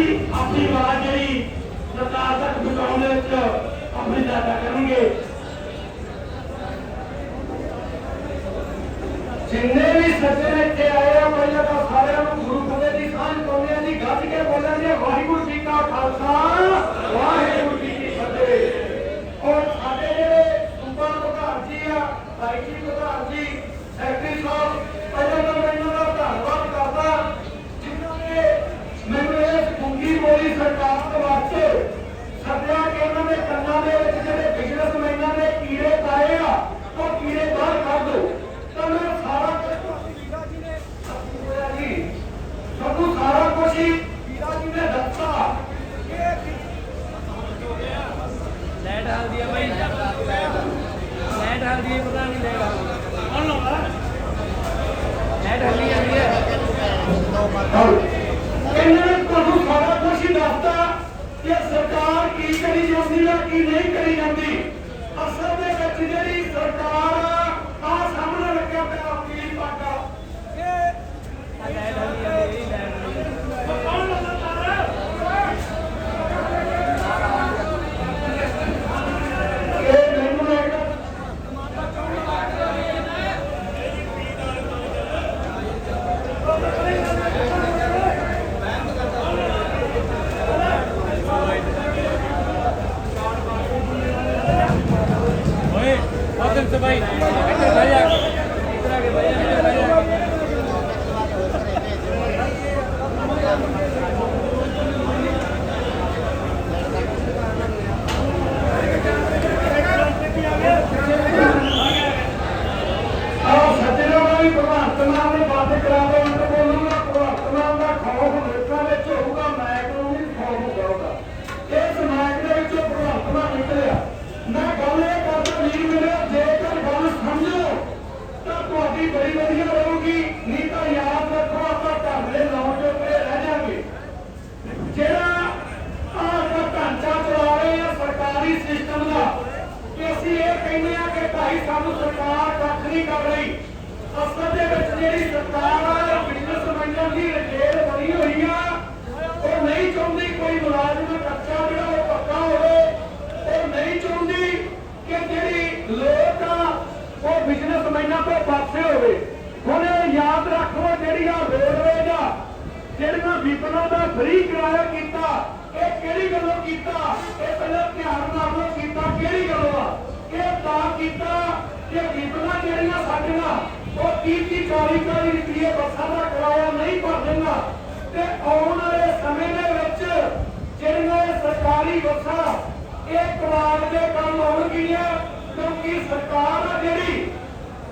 ਵੀ ਆਪਣੀ ਆਵਾਜ਼ ਜਿਹੜੀ ਸਰਕਾਰ ਤੱਕ ਪਹੁੰਚਾਉਣ ਦੇ ਵਿੱਚ ਆਪਣੀ ਸਹਾਇਤਾ ਕਰਨਗੇ। ਜਿੰਨੇ ਵੀ ਸੱਜਣ ਇੱਥੇ ਆਏ ਆ, ਪਹਿਲਾਂ ਤਾਂ ਸਾਰਿਆਂ ਨੂੰ ਗੁਰੂ ਫਤਿਹ ਦੀ ਸਾਂਝ ਪਾਉਂਦੇ ਆ ਜੀ ਗੱਜ ਕੇ ਬੋਲਾਂਗੇ ਵਾਹਿਗੁਰੂ ਜੀ ਕਾ ਖਾਲਸਾ, ਵਾਹਿਗੁਰੂ ਜੀ ਕੀ ਫਤਿਹ। ਔਰ ਸਾਡੇ ਜਿਹੜੇ ਸੂਬਾ ਪ੍ਰਧਾਨ ਜੀ ਆ ਭਾਈ ਜੀ ਪ੍ਰਧਾਨ ਜੀ, ਸੈਕਟਰੀ ਸਾਹਿਬ, ਪਹਿਲਾਂ ਤਾਂ ਮੈਂ ਇਹਨਾਂ ਦਾ ਧੰਨਵਾਦ ਕਰਦਾ ਜਿਨ੍ਹਾਂ ਨੇ ਮੈਨੂੰ ਇਸ ਗੁੰਗੀ ਬੋਲੀ ਸਰਕਾਰ ਦੇ ਵਾਸਤੇ ਸੱਦਿਆ ਕਿ ਇਹਨਾਂ ਦੇ ਕੰਨਾਂ ਦੇ ਵਿੱਚ ਜਿਹੜੇ ਬਿਜ਼ਨਸਮੈਨਾਂ ਨੇ ਕੀੜੇ ਪਾਏ ਆ ਉਹ ਕੀੜੇ ਬਾਹਰ ਕੱਢ ਦਿਓ ਤਾਂ ਮੈਂ ਸਾਰਾ ਕੁਝ ਵੀਰਾ ਜੀ ਨੇ ਹੋਇਆ ਜੀ। ਤੁਹਾਨੂੰ ਸਾਰਾ ਕੁਝ ਹੀ ਵੀਰਾ ਜੀ ਨੇ ਦੱਸਾ ਇਹ ਲੈਟ ਹਲਦੀ ਹੈ ਭਾਈ। ਲੈਟ ਹਲਦੀ ਹੈ ਪਤਾ ਨਹੀਂ ਲੈਗਾ ਕੌਣ ਲਾਉਂਦਾ ਲੈਟ ਹਲਦੀ ਜਾਂਦੀ ਹੈ ਇਹਨਾਂ ਨੇ ਤੁਹਾਨੂੰ ਜਾਂਦੀ ਨਹੀਂ ਕਰੀ ਜਾਂਦੀ। ਅਸਲ ਦੇ ਵਿੱਚ ਜਿਹੜੀ ਸਰਕਾਰ ਆ, ਆਹ ਸਾਹਮਣੇ ਲੱਗਿਆ ਪਿਆ ਵਕੀਲ ਪਾਟਾ ਇਹ Wait. ਕਹਿੰਦੇ ਆ ਕਿ ਭਾਈ ਸਾਨੂੰ ਸਰਕਾਰ ਕੱਖ ਨਹੀਂ ਕਰ ਰਹੀ। ਅਸਲ ਦੇ ਵਿੱਚ ਜਿਹੜੀ ਸਰਕਾਰ ਆ ਬਿਜ਼ਨਸ ਮੰਡਲ ਦੀ ਰਜੇਲ ਬਣੀ ਹੋਈ ਆ, ਉਹ ਨਹੀਂ ਚਾਹੁੰਦੀ ਕੋਈ ਮੁਲਾਜ਼ਮ ਕੱਚਾ ਜਿਹੜਾ ਉਹ ਪੱਕਾ ਹੋਵੇ। ਉਹ ਨਹੀਂ ਚਾਹੁੰਦੀ ਕਿ ਜਿਹੜੀ ਲੋਕ ਆ, ਉਹ ਬਿਜ਼ਨਸਮੈਨਾਂ ਤੋਂ ਪਾਸੇ ਹੋਵੇ। ਹੁਣ ਯਾਦ ਰੱਖੋ ਜਿਹੜੀਆਂ ਰੇਲਵੇ ਆ, ਜਿਹੜੀਆਂ ਵਿਪਨਾ ਦਾ ਫ੍ਰੀ ਕਿਰਾਇਆ ਕੀਤਾ, ਇਹ ਕਿਹੜੀ ਗੱਲੋਂ ਕੀਤਾ? ਇਹ ਪਹਿਲਾਂ ਧਿਆਨ ਨਾਲ ਕੀਤਾ ਕਿਹੜੀ ਗੱਲੋਂ ਆ? ਇਹ ਤਾਂ ਕੀਤਾ ਕਿ ਵਿਪਨਾ ਜਿਹੜੀਆਂ ਸਾਡੀਆਂ ਉਹ 30 30 40 40 ਰੁਪਏ ਬੱਸਾਂ ਦਾ ਕਿਰਾਇਆ ਨਹੀਂ ਭਰਦੇਗਾ ਤੇ ਆਉਣ ਵਾਲੇ ਸਮੇਂ ਦੇ ਵਿੱਚ ਜਿਹੜੀਆਂ ਇਹ ਸਰਕਾਰੀ ਬੱਸਾਂ, ਇਹ ਕਵਾੜ ਦੇ ਕੰਮ ਆਉਣਗੀਆਂ, ਕਿਉਂਕਿ ਸਰਕਾਰ ਆ ਜਿਹੜੀ,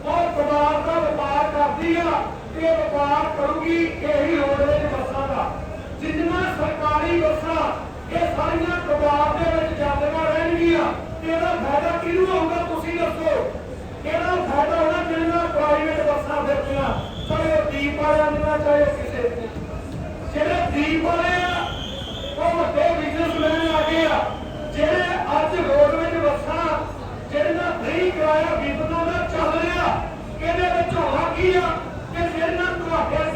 ਉਹ ਕਬਾੜ ਦਾ ਵਪਾਰ ਕਰਦੀ ਆ ਇਹ ਵਪਾਰ ਕਰੂਗੀ ਇਹੀ ਰੋਡਵੇਜ ਬੱਸਾਂ ਦਾ। ਜਿੰਨੀਆਂ ਸਰਕਾਰੀ ਬੱਸਾਂ, ਇਹ ਸਾਰੀਆਂ ਕਬਾੜ ਦੇ ਵਿੱਚ ਜਾਂਦੀਆਂ ਰਹਿਣਗੀਆਂ। ਇਹਦਾ ਫਾਇਦਾ ਕਿਹਨੂੰ ਹੋਊਗਾ ਤੁਸੀਂ ਦੱਸੋ? ਇਹਦਾ ਫਾਇਦਾ ਹੋਣਾ ਜਿਹੜੀਆਂ ਪ੍ਰਾਈਵੇਟ ਬੱਸਾਂ ਫਿਰਦੀਆਂ, ਚਾਹੇ ਉਹ ਦੀਪ ਵਾਲਿਆਂ ਦੀਆਂ ਚਾਹੇ ਕਿਸੇ ਜਿਹੜੇ ਦੀਪ ਵਾਲੇ ਆ, ਉਹ ਵੱਡੇ ਬਿਜ਼ਨਸਮੈਨ ਆ ਗਏ ਆ, ਜਿਹੜੇ ਅੱਜ ਰੋਡਵੇਜ ਬੱਸਾਂ ਜਿਹੜੀਆਂ ਫ੍ਰੀ ਕਿਰਾਇਆ ਵਿਪਨਾ ਦਾ ਚੱਲ ਰਿਹਾ, ਇਹਦੇ ਵਿੱਚ ਹੋਣਾ ਕੀ ਆ? ਕਿ ਜਿਹੜੀਆਂ ਤੁਹਾਡੇ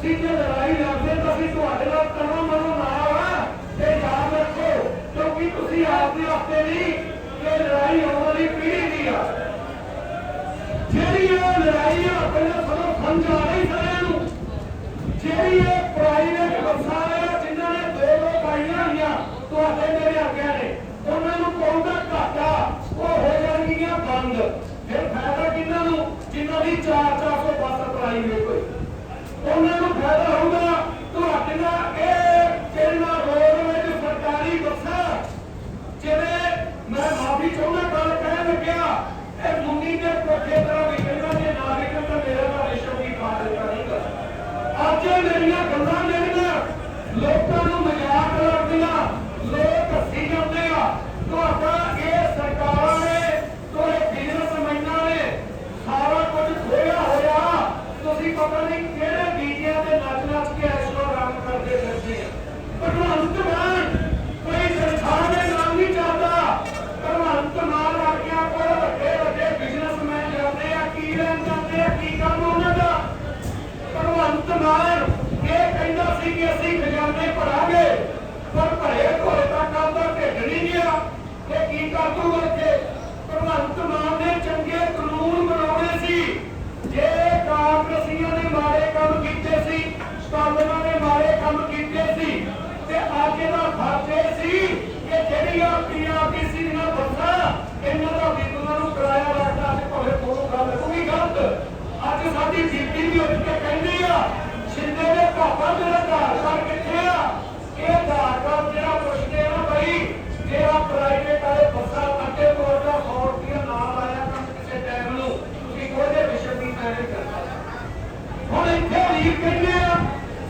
ਤੁਸੀਂ ਜੇ ਲੜਾਈ ਲੜਦੇ ਤਾਂ ਵੀ ਤੁਹਾਡੇ ਨਾਲ ਤਨੋ ਮਨੋ ਨਾ ਆਵਾ ਤੇ ਯਾਦ ਰੱਖੋ, ਕਿਉਂਕਿ ਤੁਸੀਂ ਆਪ ਦੇ ਵਾਸਤੇ ਨਹੀਂ, ਇਹ ਲੜਾਈ ਆਉਣ ਵਾਲੀ ਪੀੜ੍ਹੀ ਦੀ ਆ। ਜਿਹੜੀ ਇਹ ਲੜਾਈ ਆ ਪਹਿਲਾਂ ਸਾਨੂੰ ਸਮਝ ਆ ਰਹੀ ਸਾਰਿਆਂ ਨੂੰ। ਜਿਹੜੀ ਇਹ ਪ੍ਰਾਈਵੇਟ ਬੱਸਾਂ ਨੇ ਜਿਨ੍ਹਾਂ ਨੇ ਦੋ ਦੋ ਪਾਈਆਂ ਹੋਈਆਂ ਤੁਹਾਡੇ ਮੇਰੇ ਅੱਗੇ ਨੇ, ਉਹਨਾਂ ਨੂੰ ਪਾਉਂਦਾ ਘਾਟਾ? ਉਹ ਹੋ ਜਾਣਗੀਆਂ ਬੰਦ। ਫਿਰ ਫਾਇਦਾ ਕਿੰਨਾਂ ਨੂੰ? ਜਿਨ੍ਹਾਂ ਦੀ 4-400 ਬੱਸ ਪ੍ਰਾਈਵੇਟ ਹੋਈ ਉਹਨਾਂ ਨੂੰ ਫਾਇਦਾ ਹੋਊਗਾ। ਤੁਹਾਡੀਆਂ ਇਹ ਜਿਹੜਾ ਰੋਡ ਵਿੱਚ ਸਰਕਾਰੀ ਬੱਸਾਂ ਜਿਵੇਂ ਮੈਂ ਮਾਫੀ ਚਾਹੁੰਦਾ, ਗੱਲ ਕਹਿ ਲੱਗਿਆ, ਇਹ ਮੁੰਨੀ ਦੇ ਕੋਠੇ ਤਰ੍ਹਾਂ ਵਿਕਣਾ ਜੇ ਨਾ ਵਿਕਣ ਤਾਂ ਮੇਰਾ ਤਾਂ ਰਿਸ਼ਵ ਦੀ ਬਾਤ ਨਹੀਂ ਕਰਦਾ ਅੱਜ ਮੇਰੀਆਂ ਕਾਬੂ ਕਰਕੇ ਭਗਵੰਤ ਮਾਨ ਨੇ ਚੰਗੇ ਕਾਨੂੰਨ ਬਣਾਉਣੇ ਸੀ। ਜੇ ਕਾਂਗਰਸੀਆਂ ਨੇ ਮਾਰੇ ਕੰਮ ਕੀਤੇ ਸੀ ਸਟਾਲਮਾਂ ਨੇ ਮਾਰੇ ਕੰਮ ਕੀਤੇ ਸੀ, ਤੇ ਅੱਜ ਦਾ ਫਰਜ਼ ਇਹ ਸੀ ਕਿ ਜਿਹੜੀ ਆ ਪੀਆਰਟੀਸੀ ਦੀਆਂ ਬੱਸਾਂ ਇਹਨਾਂ ਦਾ ਵਿਕਲਾਂ ਨੂੰ ਕਿਰਾਇਆ ਲੱਗਦਾ ਤੇ ਭਾਵੇਂ ਕੋਲੋਂ ਗੱਲ ਕੋਈ ਗਲਤ। ਅੱਜ ਸਾਡੀ ਬੀਬੀ ਵੀ ਉੱਠ ਕੇ ਕਹਿੰਦੀ ਆ, ਸ਼ਿੰਦੇ ਦੇ ਭਾਪਾ ਮੇਰਾ ਘਰ ਪਰ ਕਿੱਥੇ ਆ? ਇਹ ਘਰ ਜਿਹੜਾ ਪੁੱਛਦੇ ਆ ਬਈ ਜਿਹੜਾ ਪ੍ਰਾਈਵੇਟ ਵਾਲੇ ਅਮੀਰ ਕਹਿੰਦੇ ਆ,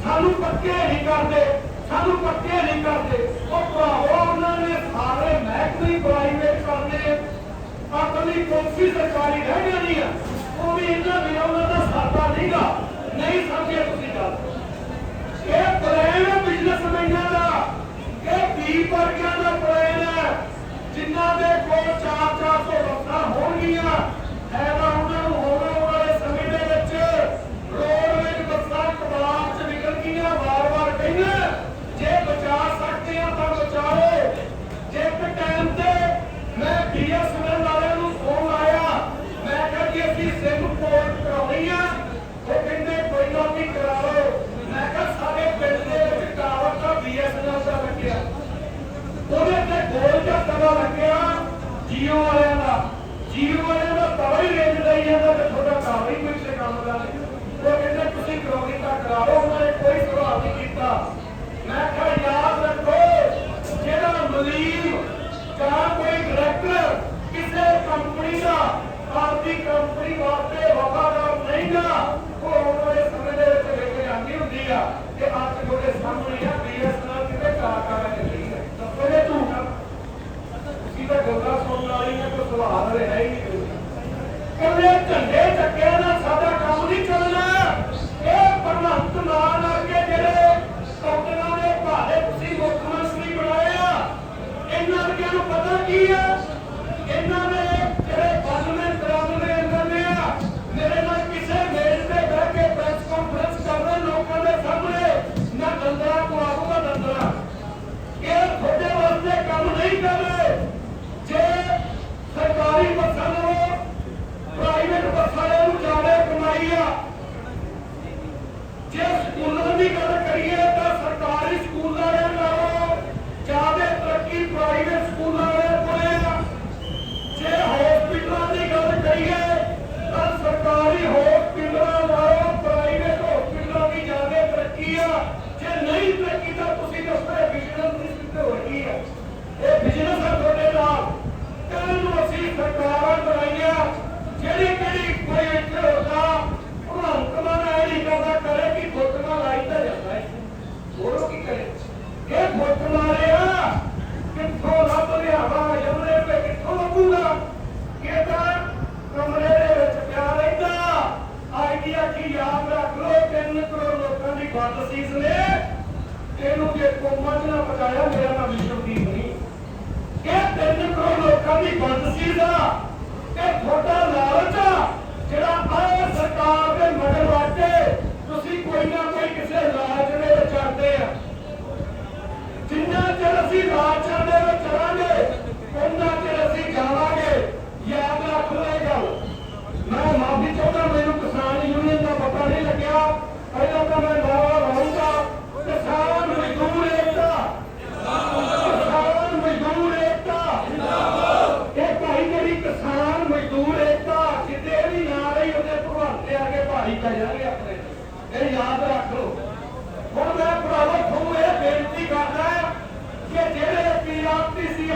ਸਾਨੂੰ ਪੱਕੇ ਨਹੀਂ ਕਰਦੇ, ਸਾਨੂੰ ਪੱਕੇ ਨਹੀਂ ਕਰਦੇ। ਉਹ ਭਰਾਵੋ, ਉਹਨਾਂ ਨੇ ਸਾਰੇ ਮਹਿਕਮੇ ਪ੍ਰਾਈਵੇਟ ਕਰਦੇ ਕਰਨੇ ਆਪਣੀ ਕੋਸ਼ਿਸ਼ ਸਰਕਾਰੀ ਰਹਿ ਜਾਣੀ ਆ।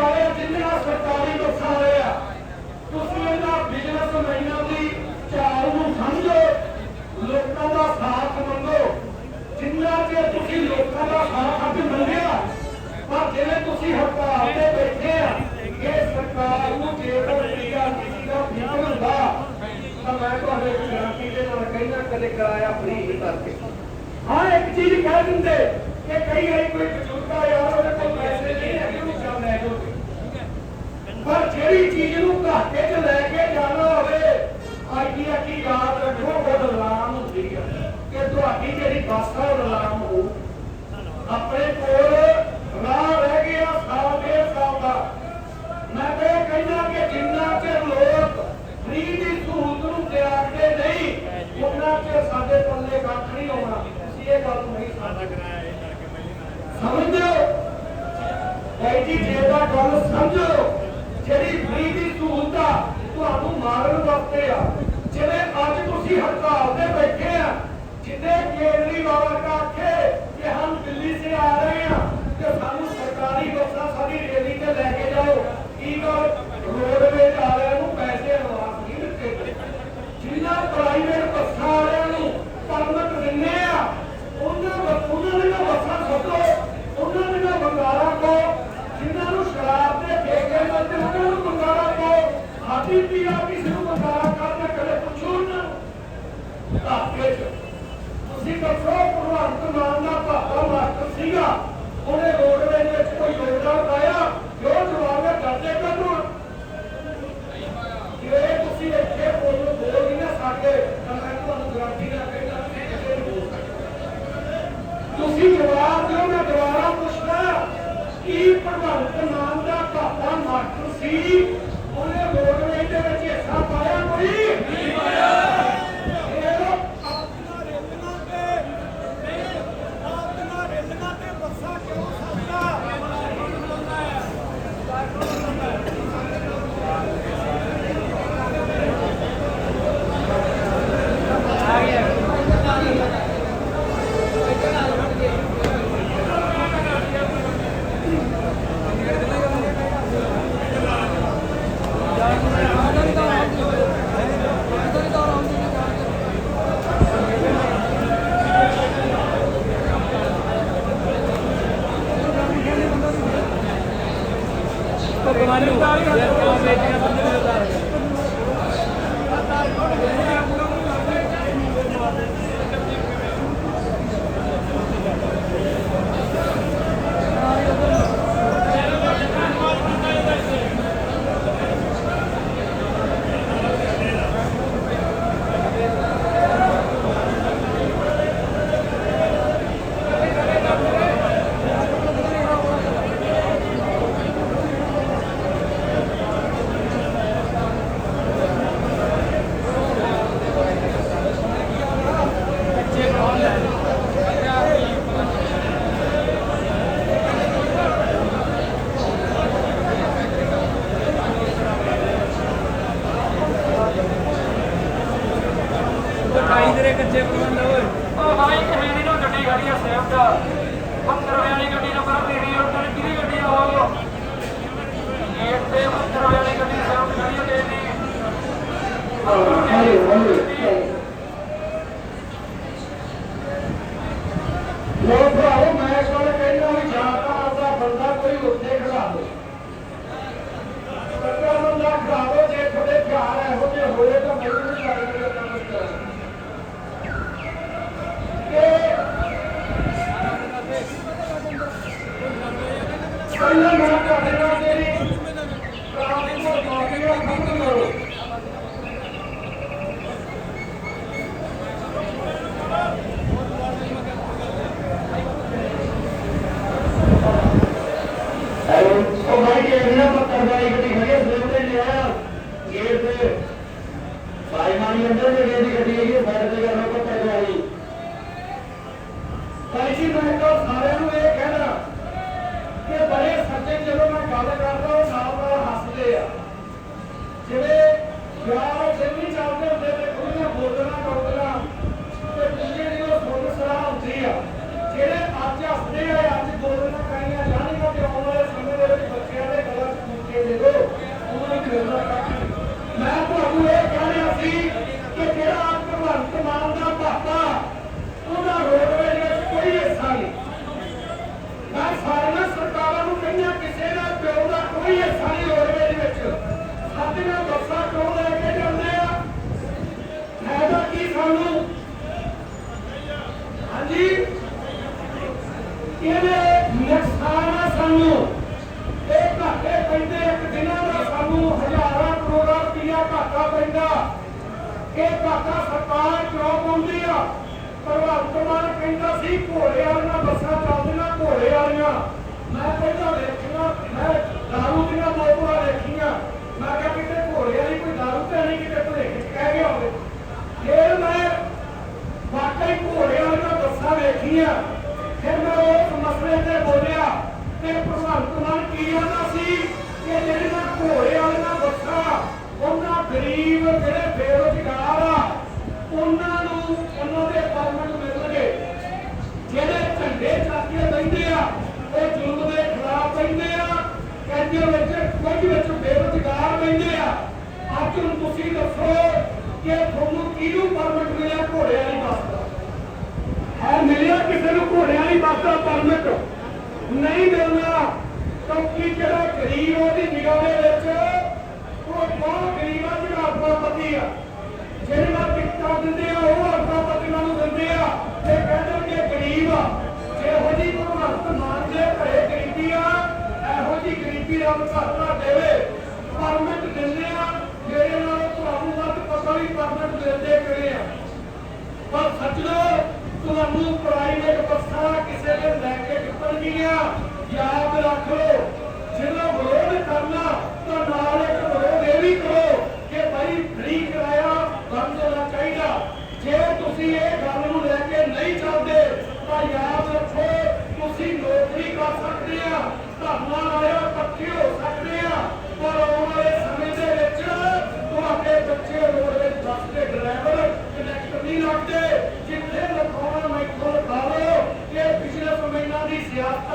ਵਾਲੇ ਜਿੰਨੀਆਂ ਸਰਕਾਰੀ ਬੱਸਾਂ ਵਾਲੇ ਆ। ਤੁਸੀਂ ਇਹਨਾਂ ਬਿਜ਼ਨਸਮੈਨਾਂ ਦੀ ਚਾਲ ਨੂੰ ਸਮਝੋ। ਲੋਕਾਂ ਦਾ ਸਾਥ ਮੰਗੋ। ਜਿੰਨਾ ਚਿਰ ਤੁਸੀਂ ਲੋਕਾਂ ਦਾ ਸਾਥ ਅੱਜ ਮੰਗਿਆ, ਪਰ ਜਿਵੇਂ ਤੁਸੀਂ ਹੜਤਾਲ ਤੇ ਬੈਠੇ ਆ ਇਹ ਸਰਕਾਰ ਨੂੰ ਜੇਕਰ ਪੀਆਰਟੀਸੀ ਦਾ ਫਿਕਰ ਹੁੰਦਾ, ਤਾਂ ਮੈਂ ਤੁਹਾਡੇ ਗਾਰੰਟੀ ਦੇ ਨਾਲ ਕਹਿੰਦਾ ਕਦੇ ਕਰਾਇਆ ਫਰੀ ਨਹੀਂ ਕਰਕੇ। ਹਾਂ, ਇੱਕ ਚੀਜ਼ ਕਹਿ ਦਿੰਦੇ ਕਿ ਕਈ ਵਾਰੀ ਕੋਈ ਬਜ਼ੁਰਗ ਆ, ਯਾਰ ਉਹਦੇ ਕੋਲ ਪੈਸੇ ਨਹੀਂ ਹੈਗੇ ਉਹ ਚੱਲ ਲੈ ਜਾਓ। ਜਿਹੜੀ ਚੀਜ਼ ਨੂੰ ਘਾਟੇ 'ਚ ਲੈ ਕੇ ਜਾਣਾ ਹੋਵੇ ਆਈਡੀਆ ਕੀ ਯਾਦ ਰੱਖੋ, ਉਹ ਰਲਾਮ ਹੁੰਦੀ ਹੈ ਕਿ ਤੁਹਾਡੀ ਜਿਹੜੀ ਬੱਸ ਹੈ ਉਹ ਰਲਾਮ ਹੋ ਆਪਣੇ ਕੋਲ ਰਾਹ ਰਹਿ ਗਿਆ, ਸਾਲ ਡੇਢ ਸਾਲ ਦਾ। ਮੈਂ ਤਾਂ ਕਹਿੰਦਾ ਕਿ ਜਿੰਨਾ ਚਿਰ ਲੋਕ ਫ੍ਰੀ ਦੀ ਸਹੂਲਤ ਨੂੰ ਤਿਆਗਦੇ ਨਹੀਂ ਉਹਨਾਂ ਚਿਰ ਸਾਡੇ ਪੱਲੇ ਕੱਖ ਨਹੀਂ ਆਉਣਾ। ਤੁਸੀਂ ਇਹ ਗੱਲ ਨੂੰ ਨਹੀਂ ਸਮਝਦੇ। ਸਮਝਦੇ ਹੋ ਭਾਈ ਜੀ, ਜੇ ਦਾ ਗੱਲ ਸਮਝੋ। ਜਿਹੜੀ ਫ੍ਰੀ ਦੀ ਸਹੂਲਤ ਆ, ਤੁਹਾਨੂੰ ਮਾਰਨ ਵਾਸਤੇ ਆ। ਜਿਵੇਂ ਅੱਜ ਤੁਸੀਂ ਹੜਤਾਲ ਤੇ ਬੈਠੇ ਆ ਜਿੱਦੇ ਕੇਜਰੀਵਾਲ ਦਾ ਆਖੇ ਕਿ ਹਮ ਦਿੱਲੀ ਸੇ ਆ ਰਹੇ ਆ ਕਿ ਸਾਨੂੰ ਸਰਕਾਰੀ ਬੱਸਾਂ ਸਾਡੀ ਰੈਲੀ ਤੇ ਲੈ ਕੇ ਜਾਓ। ਕੀ ਗੱਲ ਰੋਡਵੇਜ਼ ਵਾਲਿਆਂ ਨੂੰ ਪੈਸੇ ਐਡਵਾਂਸ ਨਹੀਂ ਦਿੱਤੇ। ਜਿਨ੍ਹਾਂ ਪ੍ਰਾਈਵੇਟ ਬੱਸਾਂ ਵਾਲਿਆਂ ਨੂੰ ਪਰਮਿਟ ਦਿੰਨੇ ਆ, ਉਹਨਾਂ ਬ- ਉਹਨਾਂ ਦੀਆਂ ਬੱਸਾਂ ਛੱਡੋ, ਉਹਨਾਂ ਦੀਆਂ ਬੰਗਾਰਾਂ ਕੋ ਜਿਨ੍ਹਾਂ ਨੂੰ ਸ਼ਰਾਬ ਦੇ ਨੂੰ ਬੰਗਾਰਾਂ ਕੋ ਸਾਡੀ ਪੀਆਰਟੀ ਨੂੰ ਬੰਗਾਰਾਂ ਕਰਦੇ ਕਦੇ ਪੁੱਛੋ ਉਹਨਾਂ ਧਾਕੇ ਚ ਤੁਸੀਂ ਦੱਸੋ ਭਗਵੰਤ ਮਾਨ ਦਾ ਭਾਪਾ ਮਾਸਟਰ ਸੀਗਾ ਉਹਨੇ ਰੋਡਵੇ ਵਿੱਚ ਕੋਈ ਯੋਗਦਾਨ ਪਾਇਆ ਜੋ ਜਵਾਬ ਹੈ ਕਰਦੇ ਕਦੋਂ ਜੇ ਤੁਸੀਂ ਇੱਥੇ ਬੋਲੋ ਬੋਲ ਨਹੀਂ ਨਾ ਸਕਦੇ ਤਾਂ ਮੈਂ ਤੁਹਾਨੂੰ ਗਾਰੰਟੀ ਨਾਲ ਕਹਿੰਦਾ ਤੁਸੀਂ ਜਵਾਬ ਦਿਓ, ਮੈਂ ਦੁਬਾਰਾ ਪੁੱਛਦਾ ਕੀ ਭਗਵੰਤ ਮਾਸਟਰ 예. ਪਹਿਲਾਂ ਮੈਂ ਤੁਹਾਡੇ ਨਾਲ ਜਿਹੜੀ ਟਰਾਂਸਪੋਰਟ ਭਾਈ ਮਾਨੀ ਅੰਦਰ ਜਿਹੜੇ ਦੀ ਗੱਡੀ ਹੈਗੀ ਸਾਈਡ ਤੇ ਕਰਨਾ ਕੋ ਪੈਸੇ ਵਾਲੀ ਭਾਈ ਜੀ ਮੈਂ ਤਾਂ ਸਾਰਿਆਂ ਨੂੰ ਇਹ ਕਹਿਣਾ ਕਿ ਬੜੇ ਸੱਜੇ ਜਦੋਂ ਮੈਂ ਗੱਲ ਕਰਦਾ ਉਹ ਨਾਲ ਨਾਲ ਹੱਸਦੇ ਆ ਜਿਹੜੇ ਯਾਰ ਜਿੰਨੀ ਚੱਲਦੇ ਹੁੰਦੇ ਤੇ ਕੁੜੀਆਂ ਬੋਲਣਾ ਟੋਕਣਾ ਤੇ ਦੂਜੇ ਦੀ ਉਹ ਸੁਣ ਸਲਾਹ ਹੁੰਦੀ ਆ ਜਿਹੜੇ ਅੱਜ ਹੱਸਦੇ ਆ ਅੱਜ ਬੋਲਣਾ ਕਹੀਆਂ ਜਾਣੀਆਂ ਕਿ ਆਉਣ ਵਾਲੇ ਸਮੇਂ ਦੇ ਵਿੱਚ ਬੱਚਿਆਂ ਦੇ ਗਲਾਂ 'ਚ ਮੁੱਕੇ ਦੇ ਦੋ ਉਹਨਾਂ ਨੂੰ ਮਿਲਣਾ ਕੱਖ ਨਹੀਂ ਮੈਂ ਤੁਹਾਨੂੰ ਇਹ ਕਹਿ ਰਿਹਾ ਸੀ ਕਿ ਜਿਹੜਾ ਅੱਜ ਭਗਵੰਤ ਮਾਨ ਦਾ ਪਾਪਾ ਉਹਦਾ ਰੋਡਵੇਜ ਵਿੱਚ ਕੋਈ ਹਿੱਸਾ ਨਹੀਂ ਮੈਂ ਸਾਰੀਆਂ ਸਰਕਾਰਾਂ ਨੂੰ ਕਹਿੰਦਾ ਕਿਸੇ ਦਾ ਪਿਓ ਦਾ ਕੋਈ ਹਿੱਸਾ ਨਹੀਂ ਰੋਡਵੇਜ ਵਿੱਚ ਸਾਡੀਆਂ ਬੱਸਾਂ ਕਿਉਂ ਲੈ ਕੇ ਜਾਂਦੇ ਆ ਫਾਇਦਾ ਕੀ ਸਾਨੂੰ ਹਾਂਜੀ ਇਹਦੇ ਨੁਕਸਾਨ ਆ ਸਾਨੂੰ ਇਹ ਘਾਟੇ ਪੈਂਦੇ ਇੱਕ ਦਿਨਾਂ ਦਾ ਸਾਨੂੰ ਹਜ਼ਾਰਾਂ ਕਰੋੜਾਂ ਰੁਪਈਆ ਘਾਟਾ ਪੈਂਦਾ ਇਹ ਘਾਟਾ ਸਰਕਾਰ ਕਿਉਂ ਪਾਉਂਦੀ ਆ? ਭਗਵੰਤ ਮਾਨ ਕਹਿੰਦਾ ਸੀ, ਘੋੜੇ ਵਾਲੀਆਂ ਬੱਸਾਂ ਚੱਲਦੀਆਂ, ਘੋੜੇ ਵਾਲੀਆਂ। ਮੈਂ ਪਹਿਲਾਂ ਵੇਖੀਆਂ, ਮੈਂ ਦਾਰੂ ਦੀਆਂ ਬੋਤਲਾਂ ਦੇਖੀਆਂ ਮੈਂ ਕਿਹਾ ਕਿਤੇ ਘੋੜੇ ਵਾਲੀ ਕੋਈ ਦਾਰੂ ਤੇ ਨਹੀਂ ਕਿਤੇ ਭੁਲੇਖੇ ਕਹਿ ਗਿਆ ਹੋਵੇ। ਫਿਰ ਮੈਂ ਵਾਕਈ ਘੋੜੇ ਵਾਲੀਆਂ ਬੱਸਾਂ ਵੇਖੀਆਂ। ਫਿਰ ਮੈਂ ਉਸ ਮਸਲੇ ਤੇ ਬੋਲਿਆ, ਤੇ ਭਗਵੰਤ ਮਾਨ ਕੀ ਆਂਦਾ ਸੀ ਕਿ ਜਿਹੜੀਆਂ ਘੋੜੇ ਵਾਲੀਆਂ ਬੱਸਾਂ, ਉਹਨਾਂ ਗਰੀਬ ਜਿਹੜੇ ਬੇਰੁਜ਼ਗਾਰ ਆ ਉਹਨਾਂ ਨੂੰ ਉਹਨਾਂ ਦੇ ਪਰਮਿਟ ਮਿਲਣਗੇ। ਜਿਹੜੇ ਝੰਡੇ ਚੱਕ ਕੇ ਬੈਠੇ ਆ, ਉਹ ਜ਼ੁਲਮ ਦੇ ਖਿਲਾਫ ਬੈਠੇ ਆ। ਕਹਿੰਦੇ ਵਿੱਚ ਕੁਝ ਵਿੱਚ ਬੇਰੁਜ਼ਗਾਰ ਬੈਠੇ ਆ। ਅੱਜ ਹੁਣ ਤੁਸੀਂ ਦੱਸੋ ਕਿ ਤੁਹਾਨੂੰ ਕਿਹਨੂੰ ਪਰਮਿਟ ਮਿਲਿਆ? ਘੋੜੇ ਵਾਲੀ ਬੱਸ ਦਾ। ਹੈ ਮਿਲਿਆ ਕਿਸੇ ਨੂੰ ਘੋੜੇ ਵਾਲੀ ਬੱਸ ਦਾ ਪਰਮਿਟ ਨਹੀਂ ਮਿਲਣਾ। ਕਿਉਂਕਿ ਜਿਹੜਾ ਗਰੀਬ ਉਹਦੀ ਨਿਗਾਹ ਦੇ ਵਿੱਚ, ਉਹ ਬਹੁਤ ਗਰੀਬ ਆ, ਜਿਹੜਾ ਅਰਬਾਪਤੀ ਆ। ਜਿਹਨਾਂ ਨਾਲ ਟਿਕਟਾਂ ਦਿੰਦੇ ਆ, ਉਹ ਅਰਬਾਪਤੀਆਂ ਨੂੰ ਦਿੰਦੇ ਆ। ਤੇ ਕਹਿੰਦੇ ਕਿ ਗਰੀਬ ਆ। ਜਿਹੋ ਜੀ ਭਗਵੰਤ ਮਾਨ ਦੇ ਘਰੇ ਗਰੀਬੀ ਆ, ਇਹੋ ਜੀ ਗਰੀਬੀ ਰੱਬ ਘਰ ਦੇਵੇ। ਪਰਮਿਟ ਦਿੰਦੇ ਆ, ਜਿਹੜੇ ਨਾਲ ਤੁਹਾਨੂੰ ਵੱਧ ਪਤਾ ਵੀ ਪਰਮਿਟ ਦਿੰਦੇ ਕਿਹੜੇ ਆ। ਪਰ ਸੱਜਣੋ ਤੁਹਾਨੂੰ ਪ੍ਰਾਈਵੇਟ ਬੱਸਾਂ ਕਿਸੇ ਦੇ ਲੈ ਕੇ ਨਿਕਲਣਗੀਆਂ ਯਾਦ ਰੱਖ ਲਓ ਜਦੋਂ ਵਿਰੋਧ ਕਰਨਾ, ਤਾਂ ਨਾਲ ਇੱਕ ਵਿਰੋਧ ਇਹ ਵੀ ਕਰੋ ਕਿ ਭਾਈ ਫ੍ਰੀ ਕਿਰਾਇਆ ਤੁਸੀਂ ਇਹ ਗੱਲ ਨੂੰ ਲੈ ਕੇ ਨਹੀਂ ਚੱਲਦੇ, ਤਾਂ ਯਾਦ ਰੱਖੋ, ਤੁਸੀਂ ਨੌਕਰੀ ਕਰ ਸਕਦੇ ਆ ਧਰਨਾ ਲਾਇਆ ਪੱਕੇ ਹੋ ਸਕਦੇ ਆ, ਪਰ ਆਉਣ ਵਾਲੇ ਸਮੇਂ ਦੇ ਵਿੱਚ ਤੁਹਾਡੇ ਬੱਚੇ ਰੋਡ ਵਿੱਚ ਬੱਸ ਦੇ ਡਰਾਈਵਰ ਕਨੈਕਟਰ ਨਹੀਂ ਲੱਗਦੇ ਜਿੱਥੇ ਲਖਾਉਣਾ ਮੈਥੋਂ ਲਿਖਾ ਲਓ ਕਿ ਪਿਛਲੇ ਸਮੇਂ ਦੀ ਸਿਆਸਤ,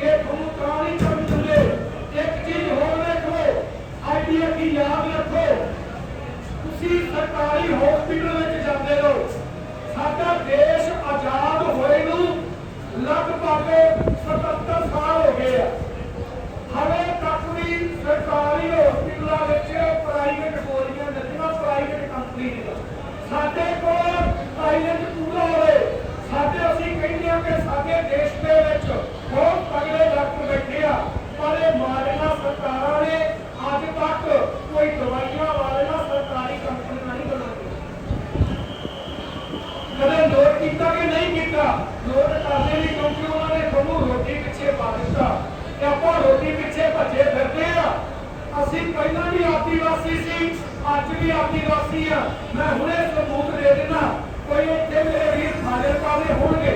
ਇਹ ਤੁਹਾਨੂੰ ਤਾਂ ਨਹੀਂ ਕਰਨ ਦਿੰਦੇ ਇੱਕ ਚੀਜ਼ ਹੋਰ ਦੇਖੋ ਆਈਡੀਆ ਕੀ ਯਾਦ ਰੱਖੋ। ਤੁਸੀਂ ਸਰਕਾਰੀ ਹਸਪੀਟਲ ਵਿੱਚ ਜਾਂਦੇ ਰਹੋ। ਦੇਸ਼ ਆਜ਼ਾਦ ਹੋਏ ਨੂੰ ਲਗਭਗ 77 ਸਾਲ ਹੋ ਗਏ ਆ। ਹਲੇ ਤੱਕ ਵੀ ਸਰਕਾਰੀ ਹਸਪਤਾਲਾਂ ਵਿੱਚ ਪ੍ਰਾਈਵੇਟ ਗੋਲੀਆਂ ਦਿੱਤੀਆਂ ਪ੍ਰਾਈਵੇਟ ਕੰਪਨੀ ਦੀਆਂ ਸਾਡੇ ਕੋਲ ਪ੍ਰਾਈਵੇਟ ਪੂਰਾ ਹੋਵੇ ਸਾਡੇ ਅਸੀਂ ਕਹਿੰਦੇ ਹਾਂ ਕਿ ਸਾਡੇ ਦੇਸ਼ ਦੇ ਵਿੱਚ ਬਹੁਤ ਤਗੜੇ ਡਾਕਟਰ ਬੈਠੇ ਆ ਪਰ ਇਹ ਮਾੜੀਆਂ ਸਰਕਾਰਾਂ ਨੇ ਅੱਜ ਤੱਕ ਕੋਈ ਦਵਾਈਆਂ ਵਾਲੀਆਂ ਸਰਕਾਰੀ ਕੰਪਨੀਆਂ ਨਹੀਂ ਬਣਾਈਆਂ ਕਦੇ ਨੋਟ ਕੀਤਾ ਕਿ ਨਹੀਂ ਕੀਤਾ ਨੋਟ ਕਰਦੇ ਨਹੀਂ ਕਿਉਂਕਿ ਉਹਨਾਂ ਨੇ ਤੁਹਾਨੂੰ ਰੋਟੀ ਪਿੱਛੇ ਪਾ ਦਿੱਤਾ ਤੇ ਆਪਾਂ ਰੋਟੀ ਪਿੱਛੇ ਭੱਜੇ ਫਿਰਦੇ ਆ ਅਸੀਂ ਪਹਿਲਾਂ ਵੀ ਆਦੀਵਾਸੀ ਸੀ, ਅੱਜ ਵੀ ਆਦੀਵਾਸੀ ਆ। ਮੈਂ ਹੁਣੇ ਸਬੂਤ ਦੇ ਦਿੰਦਾ, ਕੋਈ ਇੱਥੇ ਮੇਰੇ ਵੀਰ ਫਾਜ਼ਿਲਕਾ ਦੇ ਹੋਣਗੇ,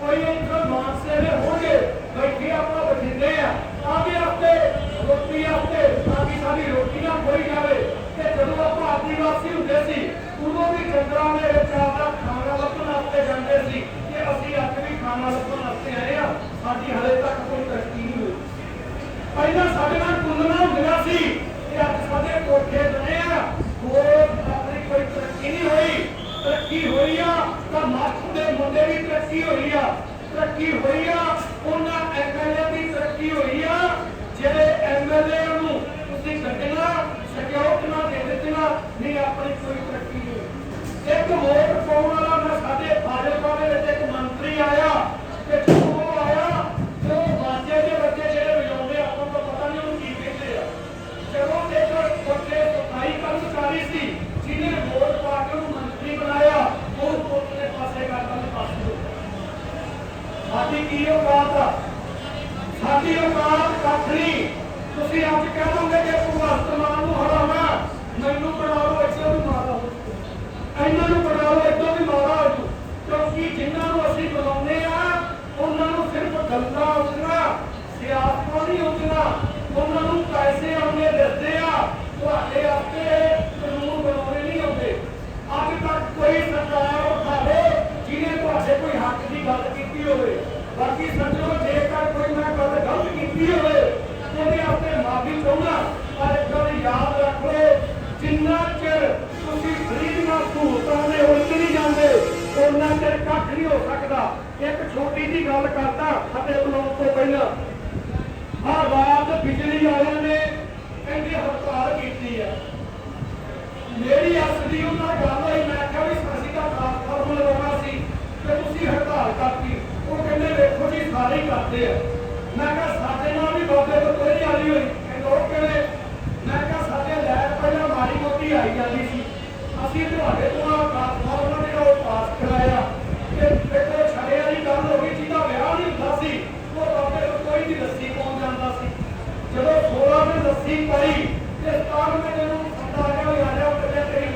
ਕੋਈ ਇੱਥੇ ਮਾਨਸੇ ਦੇ ਹੋਣਗੇ, ਬੈਠੇ ਆਪਾਂ ਬਠਿੰਡੇ ਆ। ਆਗੇ ਆਪੇ ਰੋਟੀ ਆਪੇ ਤਾਂ ਸਾਡੀ ਰੋਟੀ ਨਾ ਖੋਈ ਜਾਵੇ। ਤੇ ਜਦੋਂ ਆਪਾਂ ਆਦੀਵਾਸੀ ਹੁੰਦੇ ਸੀ, ਉਦੋਂ ਵੀ ਜੰਗਲਾਂ ਦੇ ਵਿੱਚ ਆਪਦਾ ਖਾਣਾ ਲੱਭਣ ਵਾਸਤੇ ਜਾਂਦੇ ਸੀ। ਕਿ ਅਸੀਂ ਅੱਜ ਵੀ ਖਾਣਾ ਲੱਭਣ ਵਾਸਤੇ ਆਏ ਆ। ਸਾਡੀ ਹਲੇ ਤੱਕ ਕੋਈ ਤਰੱਕੀ ਨਹੀਂ ਹੋਈ। ਪਹਿਲਾਂ ਸਾਡੇ ਨਾਲ ਕੁੰਦਨਾ ਹੁੰਦਾ ਸੀ। ਕਿ ਅੱਜ ਕੋਠੇ ਬਣੇ ਹੋਰ ਆਪਣੀ ਕੋਈ ਤਰੱਕੀ ਨਹੀਂ ਹੋਈ। ਤਰੱਕੀ ਹੋਈ ਆ ਤਾਂ ਮੱਠ ਦੇ ਮੁੰਡੇ ਦੀ ਤਰੱਕੀ ਹੋਈ ਆ। ਤਰੱਕੀ ਹੋਈ ਆ, ਉਹਨਾਂ ਐਮਐਲਏ ਦੀ ਤਰੱਕੀ ਹੋਈ ਆ। ਜਿਹੜੇ ਐਮਐਲਏ ਨੂੰ ਤੁਸੀਂ ਗੱਡੀਆਂ ਸਿਕਿਉਰਟੀਆਂ ਦੇ ਦਿੱਤੀਆਂ ਨਹੀਂ ਆਪਣੀ ਕੋਈ ਤਰੱਕੀ ਨਹੀਂ ਇੱਕ ਵੋਟ ਪਾਉਣ ਵਾਲਾ ਮੈਂ ਸਾਡੇ ਫਾਜ਼ਿਲਕਾ ਦੇ ਵਿੱਚ ਇੱਕ ਮੰਤਰੀ ਆਇਆ। ਸਕਦਾ। ਇੱਕ ਛੋਟੀ ਜੀ ਗੱਲ ਕਰਦਾ ਸਾਡੇ ਬਲੌਗ ਤੋਂ ਪਹਿਲਾਂ। ਆ ਰਾਤ ਬਿਜਲੀ ਵਾਲਿਆਂ ਨੇ ਕਹਿੰਦੇ ਹੜਤਾਲ ਕੀਤੀ ਹੈ। ਮੇਰੀ ਅਸਲੀ ਉਹਨਾਂ ਗੱਲ ਹੋਈ ਮੈਂ ਕਿਹਾ ਵੀ ਅਸੀਂ ਤਾਂ ਫਾਰਮ ਲਗਾਉਣਾ ਸੀ। ਤੇ ਤੁਸੀਂ ਹੜਤਾਲ ਕਰਤੀ। ਉਹ ਕਹਿੰਦੇ ਵੇਖੋ ਜੀ, ਸਾਰੇ ਕਰਦੇ ਆ। ਮੈਂ ਕਿਹਾ ਸਾਡੇ ਨਾਲ ਵੀ ਬਾਬੇ ਤੋਂ ਕੋਈ ਨਹੀਂ ਹੋਈ। ਕਹਿੰਦੇ ਉਹ ਕਿਵੇਂ ਮੈਂ ਕਿਹਾ ਸਾਡੇ ਲੈ ਪਹਿਲਾਂ ਮਾਰੀ ਮੋਟੀ ਆਈ ਜਾਂਦੀ ਸੀ। ਅਸੀਂ ਤੁਹਾਡੇ ਤੋਂ ਆ ਫਾਰਮ ਨੇ ਉਹ ਪਾਸ ਕਰਾਇਆ। ਜਦੋਂ 16 ਨੇ ਦੱਸੀ ਪਾਈ ਤੇ 17 ਮਹੀਨੇ ਨੂੰ ਸੰਦਾ ਆ ਗਿਆ ਵੀ ਉਹ ਕੱਲੇ ਤੇਰੀ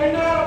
Ay, no.